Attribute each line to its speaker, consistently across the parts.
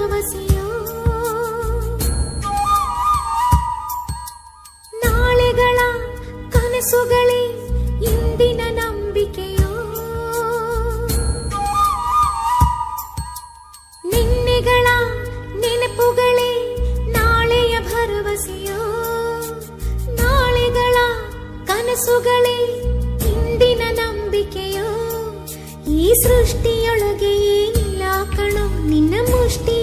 Speaker 1: പ്രവാസിയോ നാളുകള നമ്പിക്കയോ? നമ്പിക്കയോ? ഈ ഇല്ലാക്കണം നിന്ന മുഷ്ടി?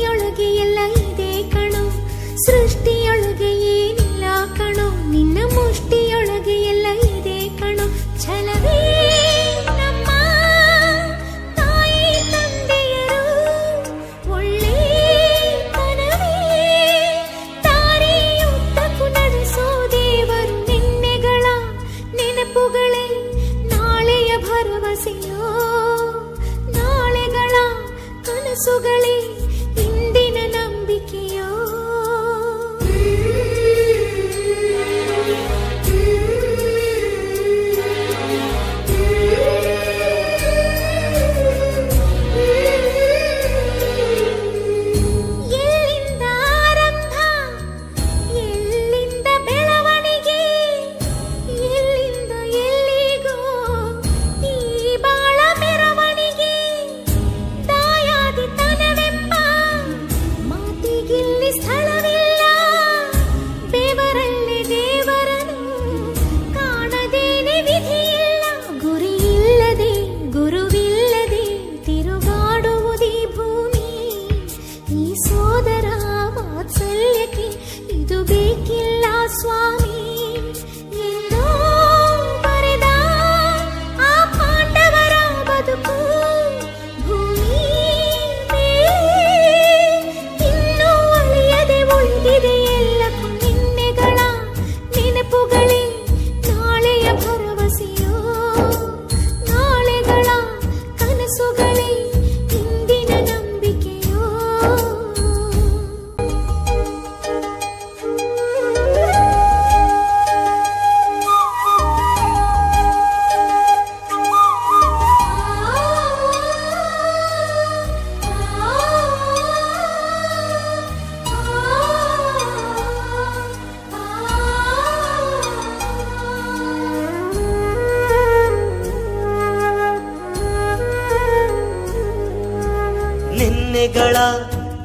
Speaker 1: ನಿನ್ನೆಗಳ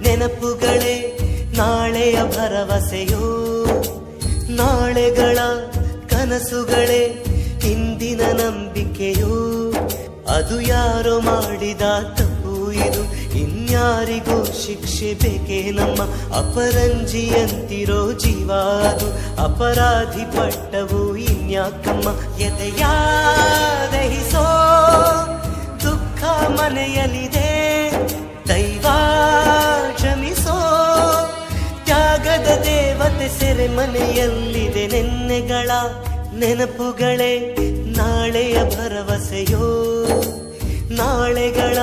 Speaker 1: ನೆನಪುಗಳೇ ನಾಳೆಯ ಭರವಸೆಯೋ. ನಾಳೆಗಳ ಕನಸುಗಳೇ ಇಂದಿನ ನಂಬಿಕೆಯೋ.
Speaker 2: ಅದು ಯಾರೋ ಮಾಡಿದ ತಪ್ಪು ಇದು, ಇನ್ಯಾರಿಗೂ ಶಿಕ್ಷೆ ಬೇಕೇ ನಮ್ಮ ಅಪರಂಜಿಯಂತಿರೋ ಜೀವ ಅದು. ಅಪರಾಧಿ ಪಟ್ಟವು ಇನ್ಯಾಕಮ್ಮ ಎದೆಯ ದಹಿಸೋ ದುಃಖ ಮನೆಯಲ್ಲಿದೆ ಮನೆಯಲ್ಲಿದೆ ನೆನ್ನೆಗಳ ನೆನಪುಗಳೇ ನಾಳೆಯ ಭರವಸೆಯೋ? ನಾಳೆಗಳ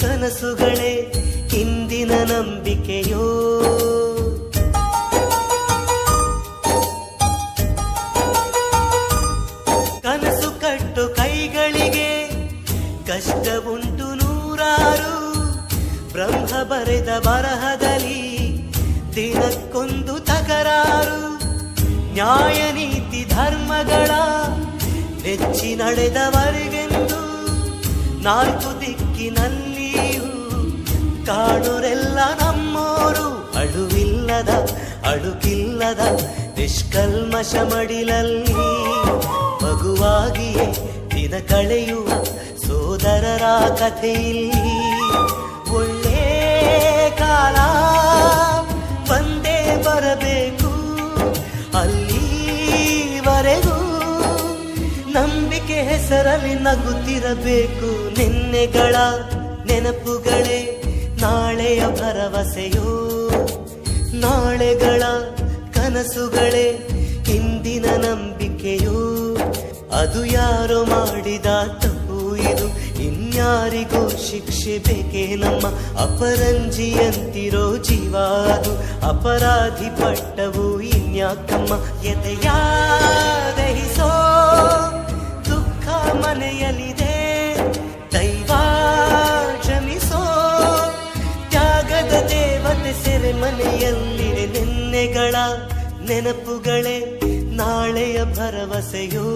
Speaker 2: ಕನಸುಗಳೇ ಇಂದಿನ ನಂಬಿಕೆಯೋ? ಕನಸು ಕಟ್ಟು ಕೈಗಳಿಗೆ ಕಷ್ಟ ಉಂಟು ನೂರಾರು. ಬ್ರಹ್ಮ ಬರೆದ ಬರಹದಲ್ಲಿ ದಿನಕ್ಕೊಂದು ತಕರಾರು. ನ್ಯಾಯ ನೀತಿ ಧರ್ಮಗಳ ನೆಚ್ಚಿ ನಡೆದವರಿಗೆಂದು ನಾಲ್ಕು ದಿಕ್ಕಿನಲ್ಲಿಯೂ ಕಾಣುರೆಲ್ಲ ನಮ್ಮೋರು ಅಳುವಿಲ್ಲದ, ಅಳುಕಿಲ್ಲದ, ನಿಷ್ಕಲ್ಮಶ ಮಡಿಲಲ್ಲಿ ಮಗುವಾಗಿಯೇ ದಿನ ಕಳೆಯುವ ಸೋದರರ ಕಥೆಯಲ್ಲಿ ಒಳ್ಳೆ ಕಾಲ ಹೆಸರಲ್ಲಿ ನಗುತ್ತಿರಬೇಕು ನಿನ್ನೆಗಳ ನೆನಪುಗಳೇ ನಾಳೆಯ ಭರವಸೆಯೋ? ನಾಳೆಗಳ ಕನಸುಗಳೇ ಇಂದಿನ ನಂಬಿಕೆಯೋ? ಅದು ಯಾರೋ ಮಾಡಿದ ತಪ್ಪು ಇದು, ಇನ್ಯಾರಿಗೂ ಶಿಕ್ಷೆ ಬೇಕೇ ನಮ್ಮ ಅಪರಂಜಿಯಂತಿರೋ ಜೀವ ಅದು. ಅಪರಾಧಿ ಪಟ್ಟವು ಇನ್ಯಾಕಮ್ಮ ಎದೆಯ ಮನೆಯಲ್ಲಿದೆ ದೈವ ಕ್ಷಮಿಸೋ ತ್ಯಾಗದ ದೇವತೆ ಸೆರೆ ಮನೆಯಲ್ಲಿದೆ ನಿನ್ನೆಗಳ ನೆನಪುಗಳೇ ನಾಳೆಯ ಭರವಸೆಯೋ.